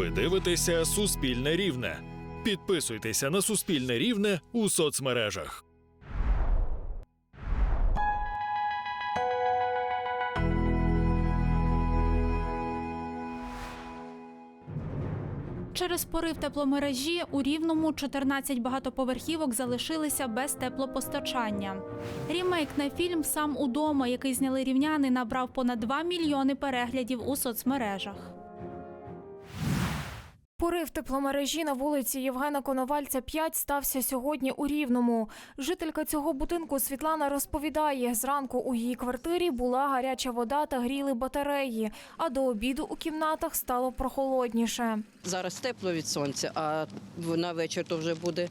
Ви дивитеся Суспільне Рівне. Підписуйтеся на Суспільне Рівне у соцмережах. Через порив тепломережі у Рівному 14 багатоповерхівок залишилися без теплопостачання. Рімейк на фільм Сам удома, який зняли рівняни, набрав понад 2 мільйони переглядів у соцмережах. Порив тепломережі на вулиці Євгена Коновальця 5 стався сьогодні у Рівному. Жителька цього будинку Світлана розповідає, зранку у її квартирі була гаряча вода та гріли батареї, а до обіду у кімнатах стало прохолодніше. Зараз тепло від сонця, а на вечір то вже буде.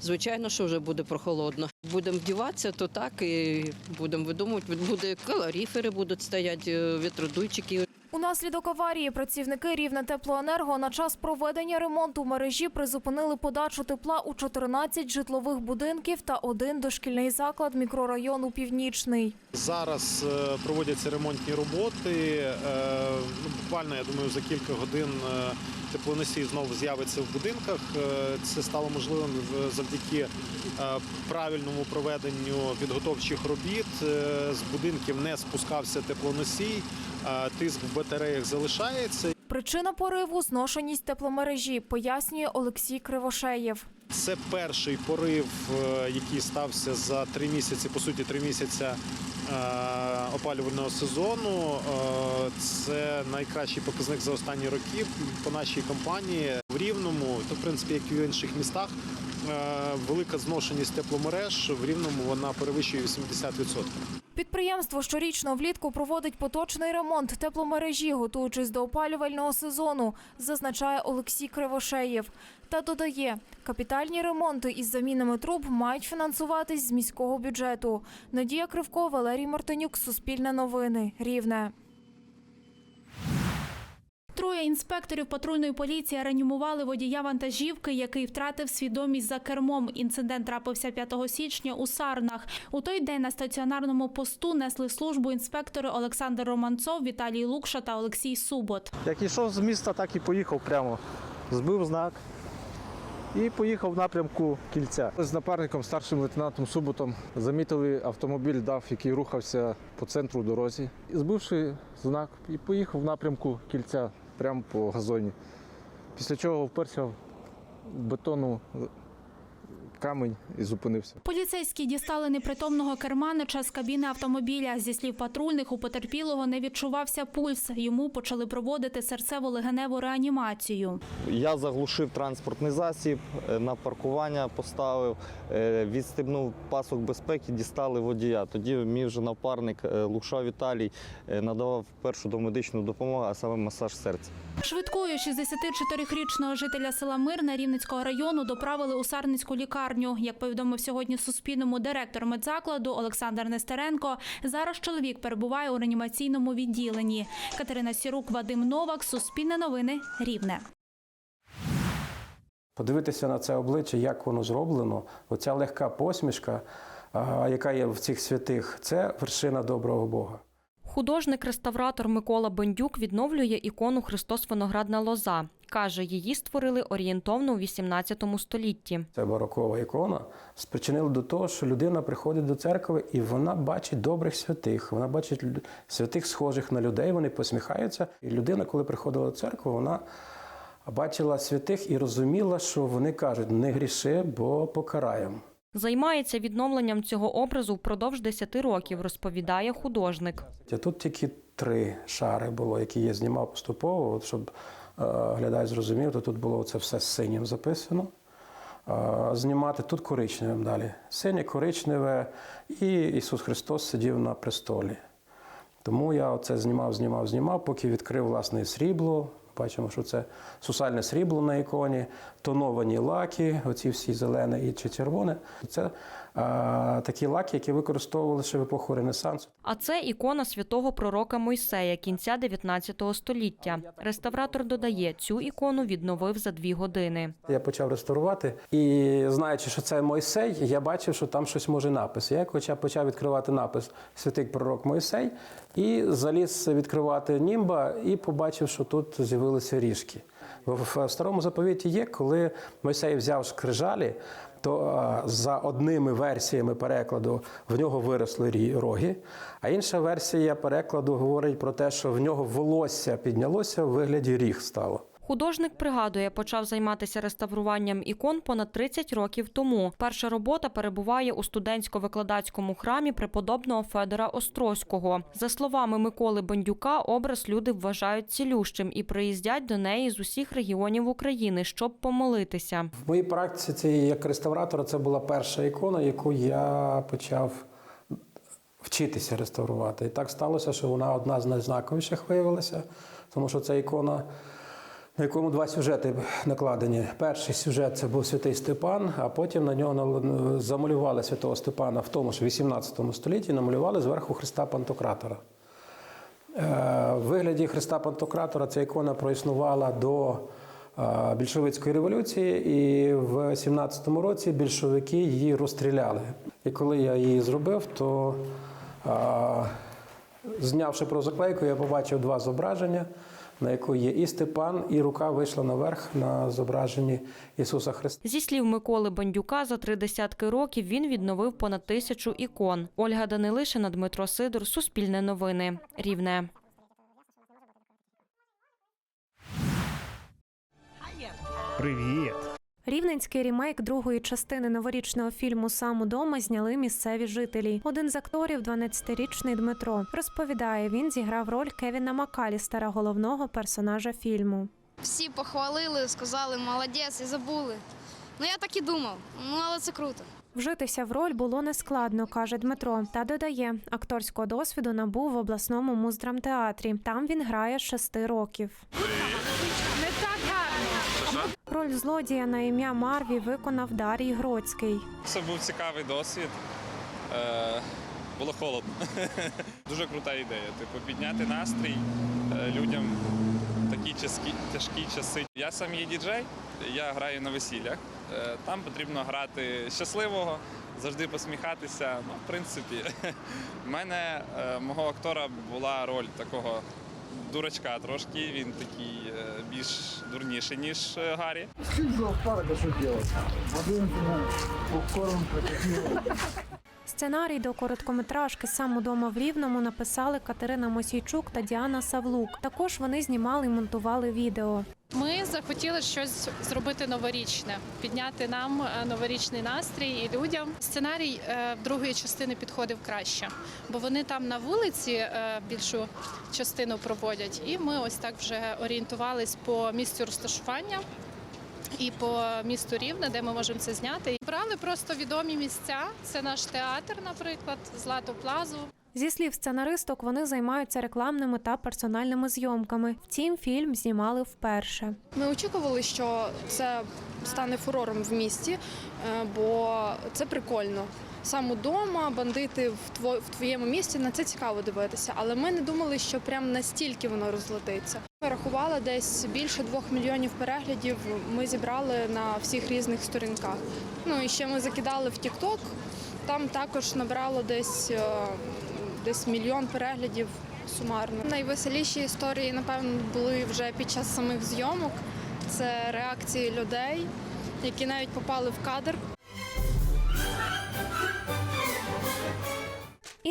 Звичайно, що вже буде прохолодно. Будемо вдіватися, то так і будемо видумувати. Буде калоріфери будуть стояти, е, вітродуйчики. Унаслідок аварії працівники Рівне теплоенерго на час проведення ремонту мережі призупинили подачу тепла у 14 житлових будинків та один дошкільний заклад мікрорайону Північний. Зараз е, проводяться ремонтні роботи. Е, ну, Буквально, я думаю, за кілька годин е, теплоносій знову з'явиться в будинках. Це стало можливим завдяки правильному проведенню підготовчих робіт. З будинків не спускався теплоносій, тиск в батареях залишається. Причина пориву зношеність тепломережі, пояснює Олексій Кривошеєв. Це перший порив, е, який стався за три місяці, по суті, три місяці е, опалювального сезону. Е, Це найкращий показник за останні роки по нашій компанії в Рівному, то в принципі, як і в інших містах. Велика зношеність тепломереж в Рівному вона перевищує 80%. Підприємство щорічно влітку проводить поточний ремонт тепломережі, готуючись до опалювального сезону, зазначає Олексій Кривошеєв. Та додає, капітальні ремонти із замінами труб мають фінансуватись з міського бюджету. Надія Кривко, Валерій Мартинюк, Суспільне новини, Рівне. Троє інспекторів патрульної поліції реанімували водія вантажівки, який втратив свідомість за кермом. Інцидент трапився 5 січня у Сарнах. У той день на стаціонарному посту несли службу інспектори Олександр Романцов, Віталій Лукша та Олексій Субот. Як йшов з міста, так і поїхав прямо. Збив знак і поїхав в напрямку кільця. З напарником, старшим лейтенантом Суботом, замітили автомобіль ДАФ, який рухався по центру дорозі. І збивши знак, і поїхав в напрямку кільця прямо по газоні. Після чого вперся в бетонну камінь і зупинився. Поліцейські дістали непритомного керманича з кабіни автомобіля. Зі слів патрульних, у потерпілого не відчувався пульс. Йому почали проводити серцево-легеневу реанімацію. Я заглушив транспортний засіб, е, на паркування поставив, е, відстебнув пасок безпеки, дістали водія. Тоді мій вже напарник е, Луша Віталій надавав першу домедичну допомогу, а саме масаж серця. Швидкою 64-річного жителя села Мирне Рівненського району доправили у Сарницьку лікарню. Як повідомив сьогодні Суспільному директор медзакладу Олександр Нестеренко, зараз чоловік перебуває у реанімаційному відділенні. Катерина Сірук, Вадим Новак, Суспільне новини, Рівне. Подивитися на це обличчя, як воно зроблено, оця легка посмішка, яка є в цих святих, це вершина доброго Бога. Художник-реставратор Микола Бендюк відновлює ікону Христос Виноградна лоза. Каже, її створили орієнтовно у 18 столітті. Це барокова ікона спричинила до того, що людина приходить до церкви і вона бачить добрих святих. Вона бачить святих, схожих на людей. Вони посміхаються. І людина, коли приходила до церкви, вона бачила святих і розуміла, що вони кажуть: не гріши, бо покараємо. Займається відновленням цього образу впродовж 10 років, розповідає художник. Тут тільки три шари було, які я знімав поступово, от щоб е, глядач зрозумів, то тут було це все синім записано. Е, знімати тут коричневим далі. Синє, коричневе, і Ісус Христос сидів на престолі. Тому я оце знімав, знімав, знімав, поки відкрив власне срібло. Бачимо, що це сусальне срібло на іконі, тоновані лаки, оці всі зелене і чи червоне. Це такі лаки, які використовували ще в епоху Ренесансу. А це ікона святого пророка Мойсея кінця 19 століття. Реставратор додає, цю ікону відновив за дві години. Я почав реставрувати, і знаючи, що це Мойсей, я бачив, що там щось може напис. Я хоча почав відкривати напис Святий пророк Мойсей і заліз відкривати німба і побачив, що тут з'явилися ріжки. В старому заповіті є, коли Мойсей взяв скрижалі, то за одними версіями перекладу в нього виросли роги, а інша версія перекладу говорить про те, що в нього волосся піднялося в вигляді ріг стало. Художник пригадує, почав займатися реставруванням ікон понад 30 років тому. Перша робота перебуває у студентсько-викладацькому храмі преподобного Федора Острозького. За словами Миколи Бандюка, образ люди вважають цілющим і приїздять до неї з усіх регіонів України, щоб помолитися. В моїй практиці як реставратора це була перша ікона, яку я почав вчитися реставрувати. І так сталося, що вона одна з найзнаковіших виявилася, тому що це ікона, на якому два сюжети накладені. Перший сюжет це був святий Степан, а потім на нього замалювали святого Степана в тому ж 18 столітті, намалювали зверху Христа Пантократора. Е, В вигляді Христа Пантократора ця ікона проіснувала до е, більшовицької революції, і в 17-му році більшовики її розстріляли. І коли я її зробив, то е, знявши про заклейку, я побачив два зображення, на яку є і Степан, і рука вийшла наверх на зображенні Ісуса Христа. Зі слів Миколи Бандюка, за три десятки років він відновив понад тисячу ікон. Ольга Данилишина, Дмитро Сидор, Суспільне новини, Рівне. Привіт! Рівненський рімейк другої частини новорічного фільму Сам удома зняли місцеві жителі. Один з акторів, 12-річний Дмитро, розповідає, він зіграв роль Кевіна Макалістера, головного персонажа фільму. Всі похвалили, сказали молодець і забули. Ну я так і думав. Ну але це круто. Вжитися в роль було нескладно, каже Дмитро. Та додає, акторського досвіду набув в обласному муздрамтеатрі. Там він грає з шести років. Роль злодія на ім'я Марві виконав Дарій Гроцький. Це був цікавий досвід. Е, було холодно. Дуже крута ідея. Типу, підняти настрій е, людям в такі тяжкі, часи. Я сам є діджей, я граю на весіллях. Е, там потрібно грати щасливого, завжди посміхатися. Ну, в принципі, в мене мого актора була роль такого. Дурачка трошки, він такий е, більш дурніший, ніж е, Гаррі. Сценарій до короткометражки Сам удома в Рівному написали Катерина Мосійчук та Діана Савлук. Також вони знімали і монтували відео. Ми захотіли щось зробити новорічне, підняти нам е, новорічний настрій і людям. Сценарій е, другої частини підходив краще, бо вони там на вулиці е, більшу частину проводять, і ми ось так вже орієнтувались по місцю розташування. І по місту Рівне, де ми можемо це зняти, брали просто відомі місця. Це наш театр, наприклад, Злату Плазу. Зі слів сценаристок, вони займаються рекламними та персональними зйомками. Втім, фільм знімали вперше. Ми очікували, що це стане фурором в місті, е, бо це прикольно. Сам удома, бандити в тво- в твоєму місті на це цікаво дивитися. Але ми не думали, що прям настільки воно розлетиться. Ми рахували десь більше двох мільйонів переглядів. Ми зібрали на всіх різних сторінках. Ну і ще ми закидали в TikTok, Там також набрало десь, е, десь мільйон переглядів сумарно. Найвеселіші історії, напевно, були вже під час самих зйомок. Це реакції людей, які навіть попали в кадр.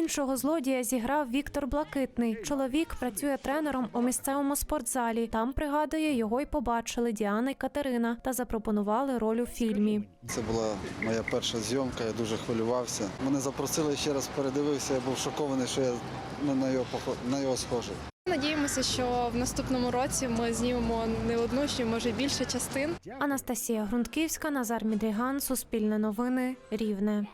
Іншого злодія зіграв Віктор Блакитний. Чоловік працює тренером у місцевому спортзалі. Там пригадує, його й побачили Діана й Катерина та запропонували роль у фільмі. Це була моя перша зйомка, я дуже хвилювався. Мене запросили ще раз передивився, я був шокований, що я на його похо- на його схожий. Надіємося, що в наступному році ми знімемо не одну, ще може більше частин. Анастасія Грунтківська, Назар Мідріган, Суспільне новини, Рівне.